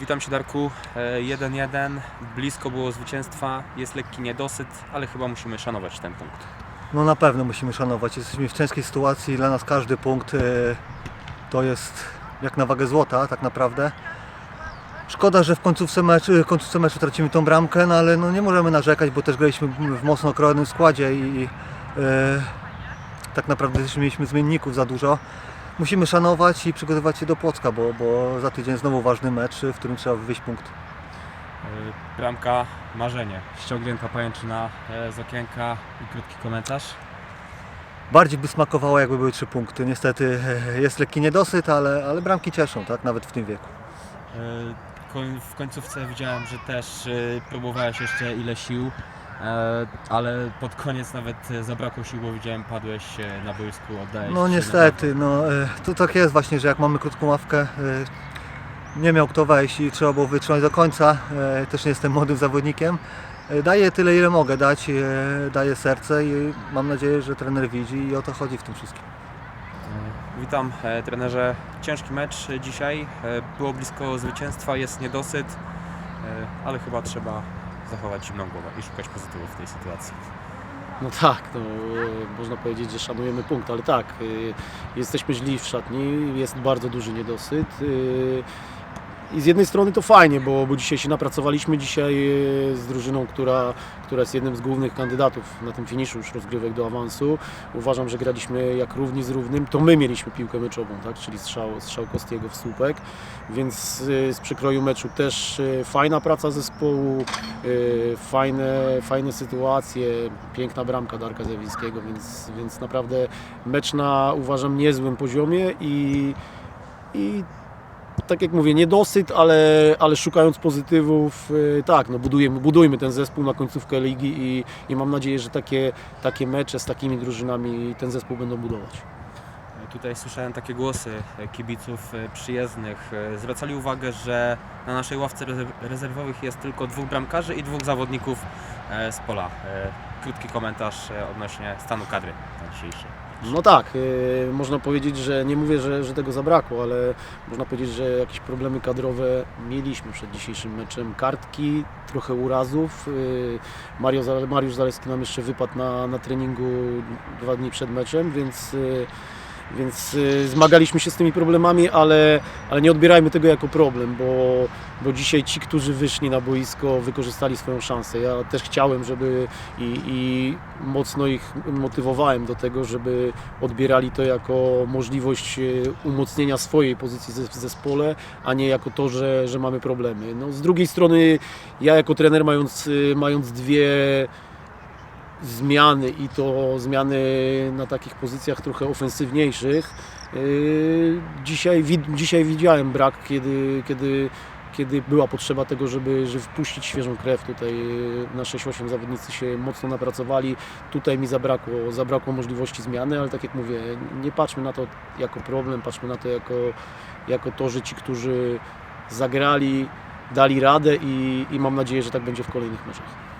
Witam się Darku. E, 1-1, blisko było zwycięstwa, jest lekki niedosyt, ale chyba musimy szanować ten punkt. No na pewno musimy szanować. Jesteśmy w ciężkiej sytuacji. Dla nas każdy punkt e, to jest jak na wagę złota, tak naprawdę. Szkoda, że w końcówce meczu, w końcówce meczu tracimy tą bramkę, no ale no nie możemy narzekać, bo też graliśmy w mocno okrojonym składzie i e, tak naprawdę też mieliśmy zmienników za dużo. Musimy szanować i przygotowywać się do Płocka, bo, bo za tydzień znowu ważny mecz, w którym trzeba wywieźć punkt. E, Bramka, marzenie, ściągnięta pajęczyna e, z okienka i krótki komentarz. Bardziej by smakowało, jakby były trzy punkty. Niestety e, jest lekki niedosyt, ale, ale bramki cieszą, tak? Nawet w tym wieku. W końcówce widziałem, że też próbowałeś jeszcze ile sił, ale pod koniec nawet e, zabrakło sił, bo widziałem padłeś e, na boisku, oddałeś No się niestety, no, e, to tak jest właśnie, że jak mamy krótką ławkę, e, nie miał kto wejść i trzeba było wytrzymać do końca. E, Też nie jestem młodym zawodnikiem. E, Daję tyle, ile mogę dać, e, daję serce i mam nadzieję, że trener widzi i o to chodzi w tym wszystkim. E, Witam e, trenerze. Ciężki mecz e, dzisiaj. E, Było blisko zwycięstwa, jest niedosyt, e, ale chyba trzeba zachować zimną głowę i szukać pozytywów w tej sytuacji. No tak, no, e, można powiedzieć, że szanujemy punkt, ale tak, e, jesteśmy źli w szatni, jest bardzo duży niedosyt. I z jednej strony to fajnie, bo, bo dzisiaj się napracowaliśmy dzisiaj e, z drużyną, która, która jest jednym z głównych kandydatów na tym finiszu już rozgrywek do awansu. Uważam, że graliśmy jak równi z równym. To my mieliśmy piłkę meczową, tak? czyli strzał, strzał Kostiego w słupek, więc e, z przekroju meczu też e, fajna praca zespołu, fajne, fajne sytuacje, piękna bramka Darka Zewińskiego, więc, więc naprawdę mecz na uważam niezłym poziomie i, i tak jak mówię, niedosyt, ale, ale szukając pozytywów, e, tak, no budujemy, budujmy ten zespół na końcówkę ligi i, i mam nadzieję, że takie, takie mecze z takimi drużynami ten zespół będą budować. E, Tutaj słyszałem takie głosy e, kibiców e, przyjezdnych. Zwracali uwagę, że na naszej ławce rezerw- rezerwowych jest tylko dwóch bramkarzy i dwóch zawodników z pola. Krótki komentarz e, odnośnie stanu kadry na dzisiejszy. No tak, e, można powiedzieć, że nie mówię, że, że tego zabrakło, ale można powiedzieć, że jakieś problemy kadrowe mieliśmy przed dzisiejszym meczem. Kartki, trochę urazów. E, Mario, Mariusz Zaleski nam jeszcze wypadł na, na treningu dwa dni przed meczem, więc, e, więc e, zmagaliśmy się z tymi problemami, ale, ale nie odbierajmy tego jako problem, bo, bo dzisiaj ci, którzy wyszli na boisko, wykorzystali swoją szansę. Ja też chciałem, żeby i, i mocno ich motywowałem do tego, żeby odbierali to jako możliwość e, umocnienia swojej pozycji w zespole, a nie jako to, że, że mamy problemy. No, z drugiej strony ja jako trener mając, e, mając dwie zmiany i to zmiany na takich pozycjach trochę ofensywniejszych, e, dzisiaj, dzisiaj widziałem brak, kiedy, kiedy kiedy była potrzeba tego, żeby, żeby wpuścić świeżą krew. Tutaj e, na 6-8 zawodnicy się mocno napracowali. Tutaj mi zabrakło, zabrakło możliwości zmiany, ale tak jak mówię, nie patrzmy na to jako problem, patrzmy na to jako, jako to, że ci, którzy zagrali, dali radę i, i mam nadzieję, że tak będzie w kolejnych meczach.